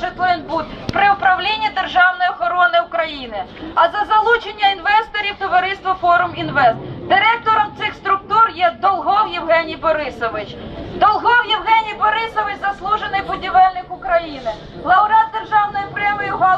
«Житлоінбуд» при управлінні Державної охорони України, а за залучення інвесторів товариство Форум Інвест. Директором цих структур є Долгов Євгеній Борисович. Долгов Євгеній Борисович заслужений будівельник України, лауреат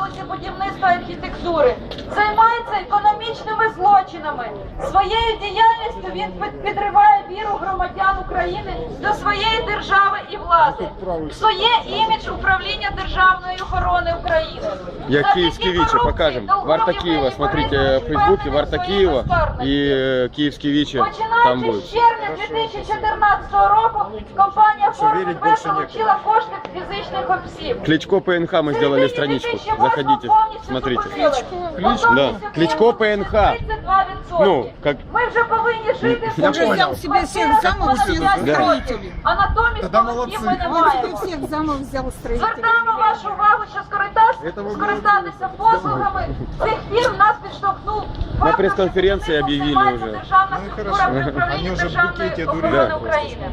галузі будівництва і архітектури, займається економічними злочинами. Своєю діяльністю він підриває віру громадян України до своєї держави і влади, своє імідж управління державної охорони України. Я Киевский такі покажем. Варта Киева, смотрите Борисович в впевнений Варта своїй Киева безкарності. и э, там Починаючи з червня 2014 року, компанія нікому. отримала кошти фізичних осіб. Кличко ПНХ мы сделали страничку. Заходите, смотрите. Да, Кличко ПНХ. Ну, как- Ми вже повинні жити Я в понял. Києві. себе всех замов, всех строителей. А натомість молодців ми не Он себе маємо. всех замов взял строителей. Звертаємо вашу увагу, що скористатися, скористатися послугами цих фірм нас підштовхнув. На прес-конференції об'явили вже. Державна Ну, структура при управлінні Державної охорони України.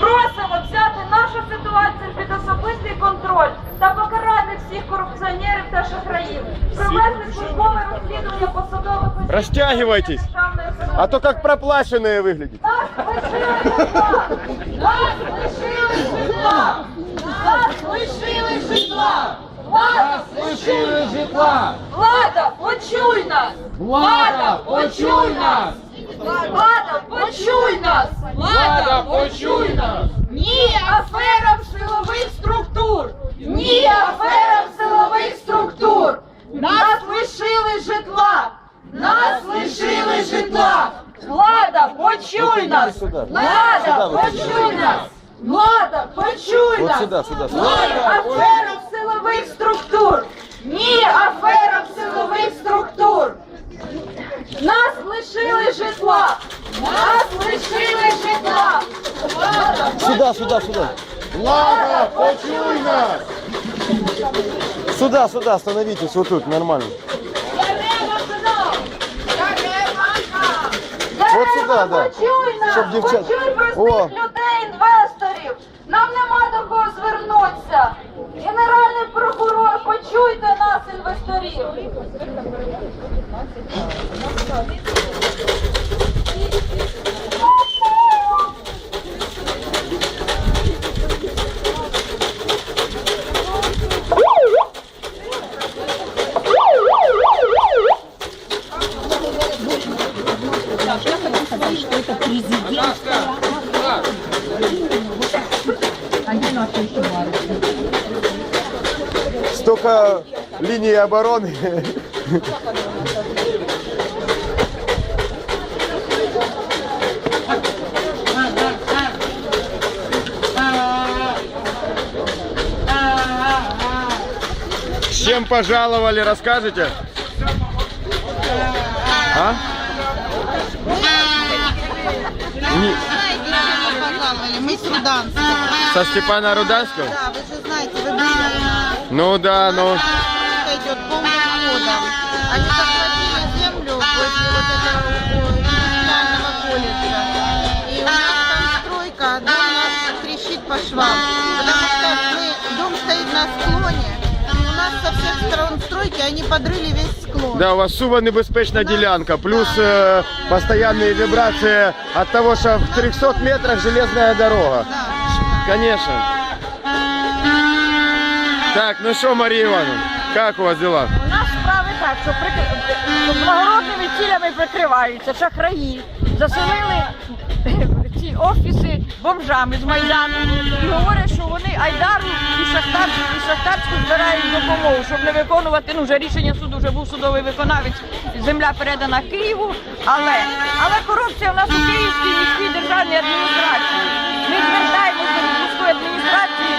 Просимо взяти нашу ситуацію під особистий контроль та покарати всіх корупціонерів та шахраїв. Провести службове розслідування посадових осіб Растягивайтесь. А то как проплаченные выглядит. Нас лишили житла! Нас лишили житла! Нас лишили житла! Нас лишили житла! Влада, почуй нас! Влада, почуй нас! Влада, почуй нас! Влада, почуй нас! Ні аферам силових структур! Ні аферам силових структур! Нас лишили житла! Нас лишили житла! Влада, почуй нас! Влада, почуй нас! Влада, почуй нас! Ні аферам силових структур! Ні аферам силових структур! Нас лишили житла! Нас лишили житла! Влада, Сюда, сюда, сюда. Влада, почуй нас! Сюда, сюда, остановитесь, вот тут, нормально. Вот сюда, да. Почуй нас, Щоб дівчат- почуй простих О. людей, інвесторів. Нам нема до кого звернутися. Генеральний прокурор, почуйте нас, інвесторів. сказал, что это президент. Один Столько линий обороны. Всем пожаловали, расскажите, А? Не- пожаловали, мы с Руданского. со Степана Руданского? Да, вы же знаете, вы были. Ну да, ну. Идет полным ходом. Они захватили землю возле вот этого колледжа. И у нас там стройка, дом у нас трещит по швам. они подрыли весь склон. Да, у вас сува небезпечна ділянка, плюс е, постоянные вибрации от того, что в 300 метрах железная дорога. Да. Конечно. Так, ну что, Мария Ивановна, как у вас дела? У нас справи так, що прик... благородними цілями прикриваються шахраї, заселили ці офіси бомжами з Майдану і говорять, що вони Айдару і Шахтарську, і Шахтарську збирають допомогу, щоб не виконувати, ну вже рішення суду, вже був судовий виконавець, земля передана Києву, але, але корупція в нас у Київській міській державній адміністрації. Ми звертаємося до міської адміністрації,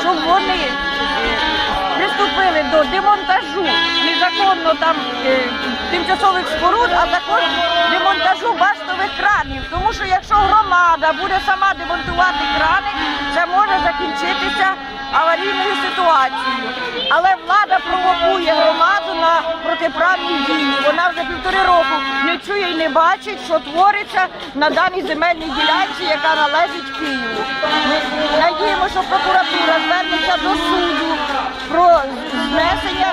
щоб вони е, приступили до демонтажу незаконно там е, тимчасових споруд, а також громада буде сама демонтувати крани, це може закінчитися аварійною ситуацією. Але влада провокує громаду на протиправні дії. Вона вже півтори року не чує і не бачить, що твориться на даній земельній ділянці, яка належить Києву. Надіємо, що прокуратура звернеться до суду. про знесення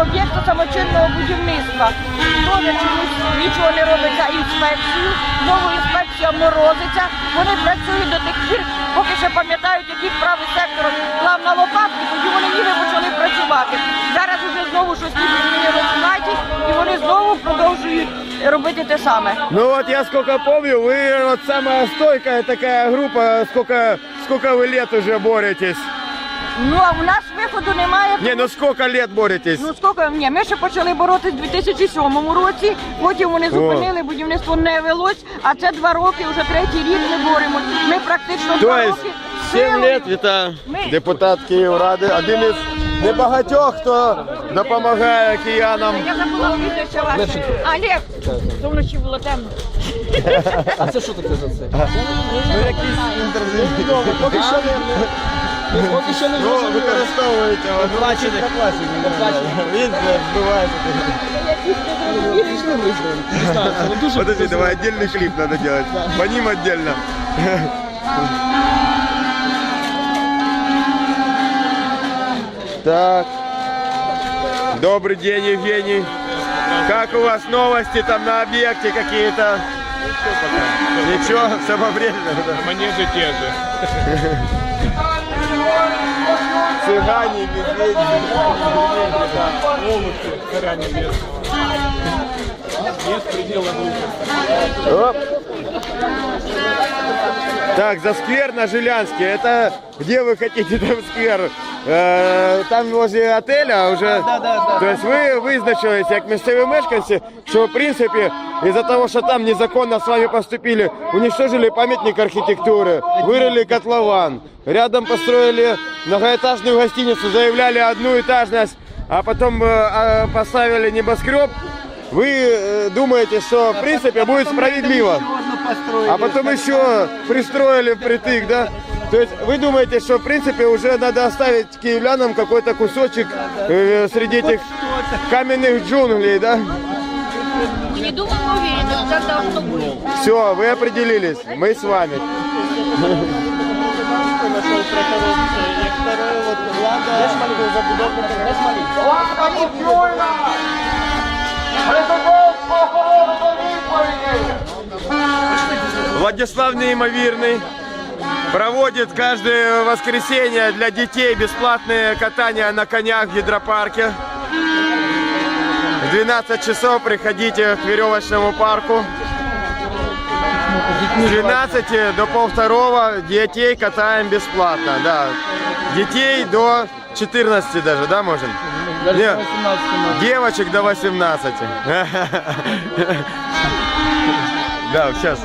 об'єкту самочинного будівництва. Теж чомусь нічого не робиться інспекцію, знову інспекція морозиться. Вони працюють до тих пір, поки ще пам'ятають, який правий сектор клав на лопатку, тоді вони ніби почали працювати. Зараз вже знову щось змінилось в наті, і вони знову продовжують робити те саме. Ну от я скільки пам'ятаю, ви от сама стойка така група, скільки, сколько вы лет уже боретесь? Ну а в нас виходу немає. Не, ну сколько лет боретесь? Ну скільки? Ні, ми ще почали боротися в 2007 році, потім вони зупинили, будівництво не велось, а це два роки, вже третій рік ми боремось. Ми практично То два есть роки 7 силою. лет это Ми- депутат Київради, один із небагатьох, хто допомагає киянам. Я забула прізвище ваше. Олег, то вночі було темно. А це що таке за це? Ну інтерв'ю. Поки що не поки що не Ну, зрозуміло. використовуєте Оплачених. Він збиває. Пішли виставимо. Не знаю, це не дуже Подожди, давай отдельный клип надо делать. По ним отдельно. Так. Добрый день, Евгений. Как у вас новости там на объекте какие-то? Ничего, все по-прежнему. да? Манежи те же. Цыгане, медведи. волосы, царя небес. Нет предела глупости. Оп. Так, за сквер на Жилянске. Это где вы хотите там сквер? Е, там возле отеля уже. То есть ви визначились як місцеві мешканці, що в принципі из-за того, що там незаконно с вами поступили, уничтожили памятник архитектуры, вырыли котлован, рядом построили многоэтажную гостиницу, заявляли одну этажность, а потом э, а, поставили небоскреб. Вы э, думаете, что в принципе будет справедливо? А потом еще пристроили впритык, да? То есть вы думаете, что в принципе уже надо оставить киевлянам какой-то кусочек э, среди этих каменных джунглей, да? Не думаю, уверена, как должно быть. Все, вы определились, мы с вами. Де ж малює забудовник, Владислав Неимоверный проводит каждое воскресенье для детей бесплатные катания на конях в гидропарке. В 12 часов приходите к веревочному парку. С 12 до полвторого детей катаем бесплатно, да. Детей до 14 даже, да, можем? Даже Не, 18 може. Девочек до 18. Да, сейчас.